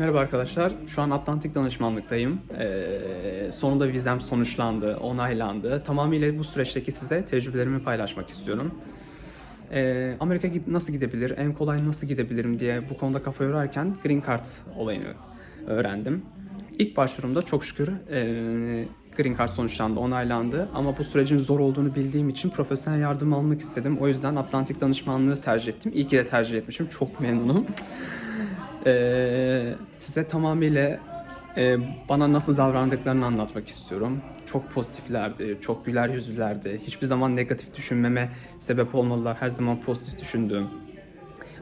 Merhaba arkadaşlar. Şu an Atlantik danışmanlıktayım. Ee, sonunda vizem sonuçlandı, onaylandı. Tamamıyla bu süreçteki size tecrübelerimi paylaşmak istiyorum. Ee, Amerika nasıl gidebilir, en kolay nasıl gidebilirim diye bu konuda kafa yorarken Green Card olayını öğrendim. İlk başvurumda çok şükür ee, Green Card sonuçlandı, onaylandı. Ama bu sürecin zor olduğunu bildiğim için profesyonel yardım almak istedim. O yüzden Atlantik danışmanlığı tercih ettim. İyi ki de tercih etmişim. Çok memnunum. Ee, size tamamıyla e, bana nasıl davrandıklarını anlatmak istiyorum. Çok pozitiflerdi, çok güler yüzlülerdi. Hiçbir zaman negatif düşünmeme sebep olmadılar. Her zaman pozitif düşündüm.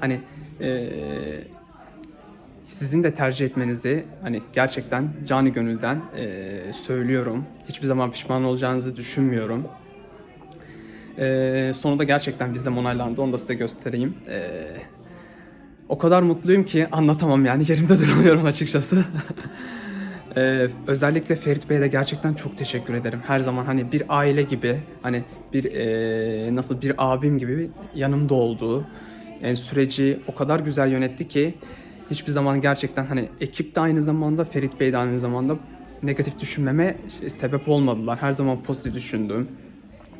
Hani e, sizin de tercih etmenizi hani gerçekten canı gönülden e, söylüyorum. Hiçbir zaman pişman olacağınızı düşünmüyorum. E, sonunda gerçekten vizem onaylandı. Onu da size göstereyim. E, o kadar mutluyum ki anlatamam yani yerimde duramıyorum açıkçası. Ee, özellikle Ferit Bey'e de gerçekten çok teşekkür ederim. Her zaman hani bir aile gibi, hani bir ee, nasıl bir abim gibi yanımda olduğu, yani süreci o kadar güzel yönetti ki hiçbir zaman gerçekten hani ekip de aynı zamanda Ferit Bey de aynı zamanda negatif düşünmeme sebep olmadılar. Her zaman pozitif düşündüm.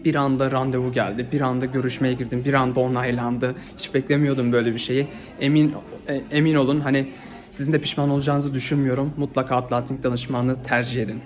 Bir anda randevu geldi, bir anda görüşmeye girdim, bir anda onaylandı. Hiç beklemiyordum böyle bir şeyi. Emin e, emin olun hani sizin de pişman olacağınızı düşünmüyorum. Mutlaka Atlantik danışmanlığı tercih edin.